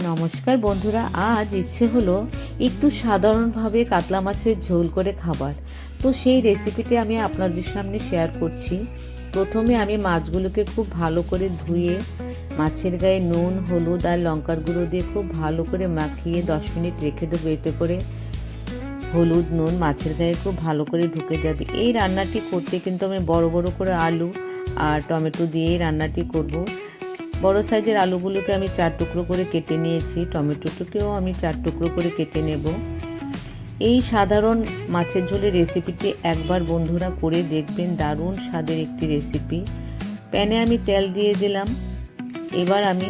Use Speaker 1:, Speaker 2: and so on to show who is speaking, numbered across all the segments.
Speaker 1: নমস্কার বন্ধুরা, আজ ইচ্ছে হলো একটু সাধারণভাবে কাতলা মাছের ঝোল করে খাবার। তো সেই রেসিপিটি আমি আপনাদের সামনে শেয়ার করছি। প্রথমে আমি মাছগুলোকে খুব ভালো করে ধুয়ে, মাছের গায়ে নুন, হলুদ আর লঙ্কার গুঁড়ো দিয়ে খুব ভালো করে মাখিয়ে দশ মিনিট রেখে দেবো এতে করে। হলুদ, নুন, মাছের গায়ে খুব ভালো করে ঢুকে যাবে। এই রান্নাটি করতে কিন্তু আমি বড় বড় করে আলু আর টমেটো দিয়েই রান্নাটি করব। বড় সাইজের আলুগুলোকে আমি চার টুকরো করে কেটে নিয়েছি, টমেটোটাকেও আমি চার টুকরো করে কেটে নেব। এই সাধারণ মাছের ঝোলের রেসিপিটি একবার বন্ধুরা করে দেখবেন, দারুণ স্বাদের একটি রেসিপি। প্যানে আমি তেল দিয়ে দিলাম। এবার আমি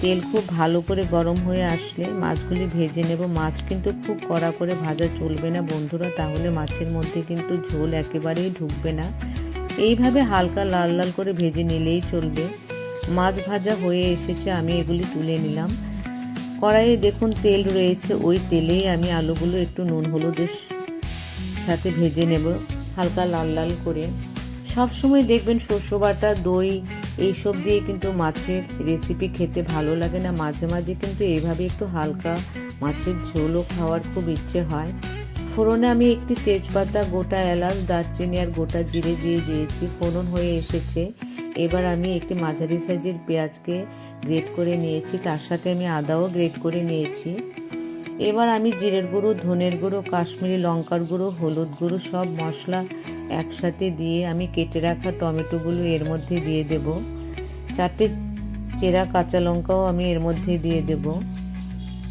Speaker 1: তেল খুব ভালো করে গরম হয়ে আসলে মাছগুলি ভেজে নেব। মাছ কিন্তু খুব কড়া করে ভাজা চলবে না বন্ধুরা, তাহলে মাছের মধ্যে কিন্তু ঝোল একেবারেই ঢুকবে না। এইভাবে হালকা লাল লাল করে ভেজে নিলেই চলবে। মাছ ভাজা হয়ে এসেছে, আমি এগুলি তুলে নিলাম। কড়াইয়ে দেখুন তেল রয়েছে, ওই তেলেই আমি আলুগুলো একটু নুন হলুদের সাথে ভেজে নেব, হালকা লাল লাল করে। সব সময় দেখবেন শস্য বাটা, দই, এইসব দিয়ে কিন্তু মাছের রেসিপি খেতে ভালো লাগে না। মাঝে মাঝে কিন্তু এইভাবে একটু হালকা মাছের ঝোলও খাওয়ার খুব ইচ্ছে হয়। ফোড়নে আমি একটি তেজপাতা, গোটা এলাচ, দারচিনি আর গোটা জিরে দিয়ে দিয়েছি। ফোড়ন হয়ে এসেছে। এবার আমি একটি মাঝারি সাইজের পেঁয়াজকে গ্রেট করে নিয়েছি, তার সাথে আমি আদাও গ্রেট করে নিয়েছি। এবার আমি জিরের গুঁড়ো, ধনের গুঁড়ো, কাশ্মীরি লঙ্কার গুঁড়ো, হলুদ গুঁড়ো সব মশলা একসাথে দিয়ে আমি কেটে রাখা টমেটোগুলো এর মধ্যে দিয়ে দেব। চারটে চেরা কাঁচা লঙ্কাও আমি এর মধ্যে দিয়ে দেব।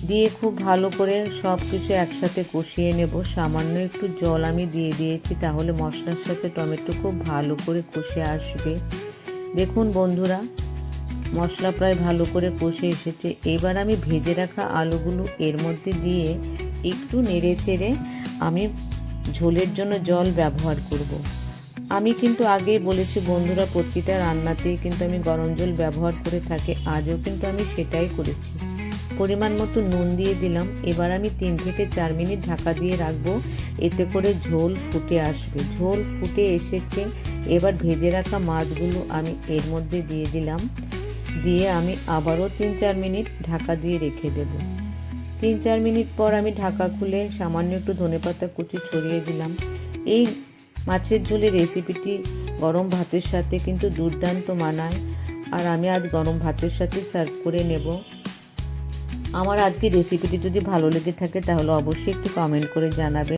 Speaker 1: দিয়ে খুব ভালো করে সব কিছু একসাথে কষিয়ে নেব। সামান্য একটু জল আমি দিয়ে দিয়েছি, তাহলে মশলার সাথে টমেটো খুব ভালো করে কষে আসবে। দেখুন বন্ধুরা, মশলা প্রায় ভালো করে কষে এসেছে। এবার আমি ভেজে রাখা আলুগুলো এর মধ্যে দিয়ে একটু নেড়ে চেড়ে আমি ঝোলের জন্য জল ব্যবহার করব। আমি কিন্তু আগেই বলেছি বন্ধুরা, প্রতিটা রান্নাতেই কিন্তু আমি গরম জল ব্যবহার করে থাকি। আজও কিন্তু আমি সেটাই করেছি। পরিমাণ মতো নুন দিয়ে দিলাম। এবার আমি তিন থেকে চার মিনিট ঢাকা দিয়ে রাখব। এতে করে ঝোল ফুটে আসবে। ঝোল ফুটে এসেছে। এবার ভেজে রাখা মাছগুলো আমি এর মধ্যে দিয়ে দিলাম। দিয়ে আমি আবারও তিন চার মিনিট ঢাকা দিয়ে রেখে দেব। তিন চার মিনিট পর আমি ঢাকা খুলে সামান্য একটু ধনেপাতা কুচি ছড়িয়ে দিলাম। এই মাছের ঝোলের রেসিপিটি গরম ভাতের সাথে কিন্তু দুর্দান্ত মানায়। আর আমি আজ গরম ভাতের সাথে সার্ভ করে নেব। আমার আজকে রেসিপিটি যদি ভালো লেগে থাকে তাহলে অবশ্যই একটু কমেন্ট করে জানাবেন।